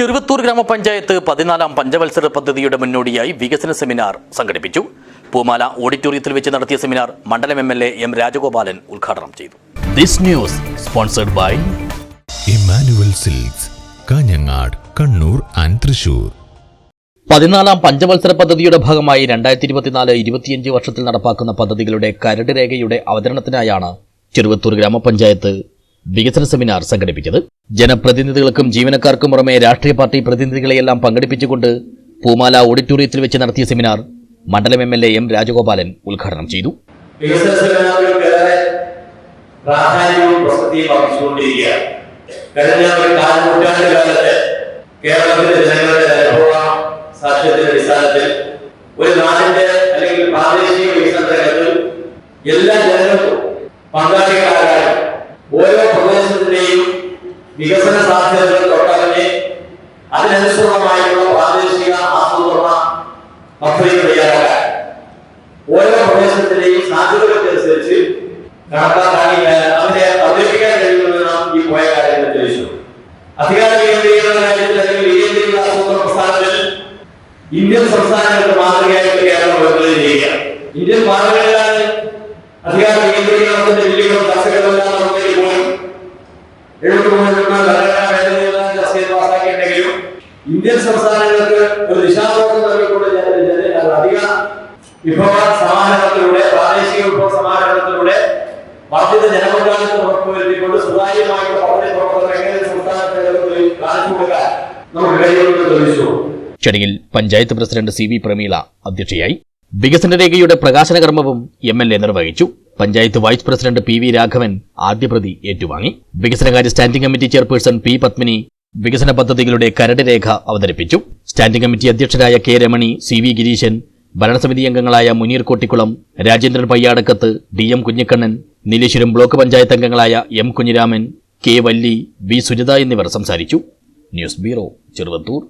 ചെറുവത്തൂർ ഗ്രാമപഞ്ചായത്ത് പതിനാലാം പഞ്ചവത്സര പദ്ധതിയുടെ മുന്നോടിയായി വികസന സെമിനാർ സംഘടിപ്പിച്ചു. പൂമാല ഓഡിറ്റോറിയത്തിൽ വെച്ച് നടത്തിയ സെമിനാർ മണ്ഡലം M L A M Rajagopalan ഉദ്ഘാടനം ചെയ്തു. This news sponsored by Emmanuel Silks Kanhangad Kannur and Thrissur പതിനാലാം പഞ്ചവത്സര പദ്ധതിയുടെ ഭാഗമായി രണ്ടായിരത്തി ഇരുപത്തിനാല് ഇരുപത്തിയഞ്ച് വർഷത്തിൽ നടപ്പാക്കുന്ന പദ്ധതികളുടെ കരട് രേഖയുടെ അവതരണത്തിനായാണ് ചെറുവത്തൂർ ഗ്രാമപഞ്ചായത്ത് വികസന സെമിനാർ സംഘടിപ്പിച്ചത്. ജനപ്രതിനിധികൾക്കും ജീവനക്കാർക്കും പുറമെ രാഷ്ട്രീയ പാർട്ടി പ്രതിനിധികളെയെല്ലാം പങ്കെടുപ്പിച്ചുകൊണ്ട് പൂമാല ഓഡിറ്റോറിയത്തിൽ വെച്ച് നടത്തിയ സെമിനാർ മണ്ഡലം M L A M Rajagopalan ഉദ്ഘാടനം ചെയ്തു. വികസന കേരളത്തിലെ അല്ലെങ്കിൽ പ്രാദേശിക വികസന രംഗത്ത് എല്ലാ ജനങ്ങൾക്കും പങ്കാളികളാകാനും ഓരോ പ്രദേശത്തിന്റെയും വികസന സാധ്യതകൾ തൊട്ടറിഞ്ഞ് അതിനനുസൃതമായിട്ടുള്ള പ്രാദേശിക ആസൂത്രണ പദ്ധതികൾ തയ്യാറാക്കാൻ ഓരോ പ്രദേശത്തിന്റെയും സാധ്യതകൾക്കനുസരിച്ച് കണക്കാക്കാൻ അവരെ അവതരിപ്പിക്കാൻ ഈ പോയ കാര്യങ്ങൾ അധികാര കേന്ദ്രീകരണ കാര്യത്തിൽ അല്ലെങ്കിൽ വികേന്ദ്രീകൃത ആസൂത്രണ പ്രസ്ഥാനത്തിൽ ഇന്ത്യൻ സംസ്ഥാനങ്ങൾക്ക് മാതൃകയായിട്ട് കേരളം ഉയർത്തുകയും ചെയ്യുക ഇന്ത്യൻ മാതൃകയിലാണ് അധികാര കേന്ദ്രീകരണത്തിന്റെ ബില്ലുകളും ചർച്ചകളും ചെയ്ത് ഇന്ത്യൻ സംസ്ഥാനങ്ങൾക്ക് ഒരു ദിശാബോധം നൽകിക്കൊണ്ട് ജന- ജന- അധിക വിഭവ സമാഹരണത്തിലൂടെ പ്രാദേശിക വിഭവ സമാഹരണത്തിലൂടെ വർദ്ധിത ജനപങ്കാളിത്തം ഉറപ്പുവരുത്തിക്കൊണ്ട് സുതാര്യമായിട്ടുള്ള പദ്ധതി പ്രവർത്തനം എങ്ങനെ സംസ്ഥാനത്തെ കാണിച്ചു കൊടുക്കാൻ നമുക്ക് കഴിയുമെന്ന് തെളിയിച്ചു ചടങ്ങിൽ panchayat president C V Prameela അധ്യക്ഷയായി വികസന രേഖയുടെ പ്രകാശന കർമ്മവും എം എൽ എ നിർവഹിച്ചു. Panchayat vice president P V Raghavan ആദ്യപ്രതി ഏറ്റുവാങ്ങി. വികസനകാര്യ standing committee chairperson P Padmini വികസന പദ്ധതികളുടെ കരട് രേഖ അവതരിപ്പിച്ചു. Standing committee അധ്യക്ഷരായ K Ramani C V Gireeshan ഭരണസമിതി അംഗങ്ങളായ Muneer Kottikulam Rajendran Payyadakkath D M Kunhikannan Nileshwaram block panchayat അംഗങ്ങളായ M Kunhiraman K Valli V Sujitha എന്നിവർ സംസാരിച്ചു. News bureau Cheruvathur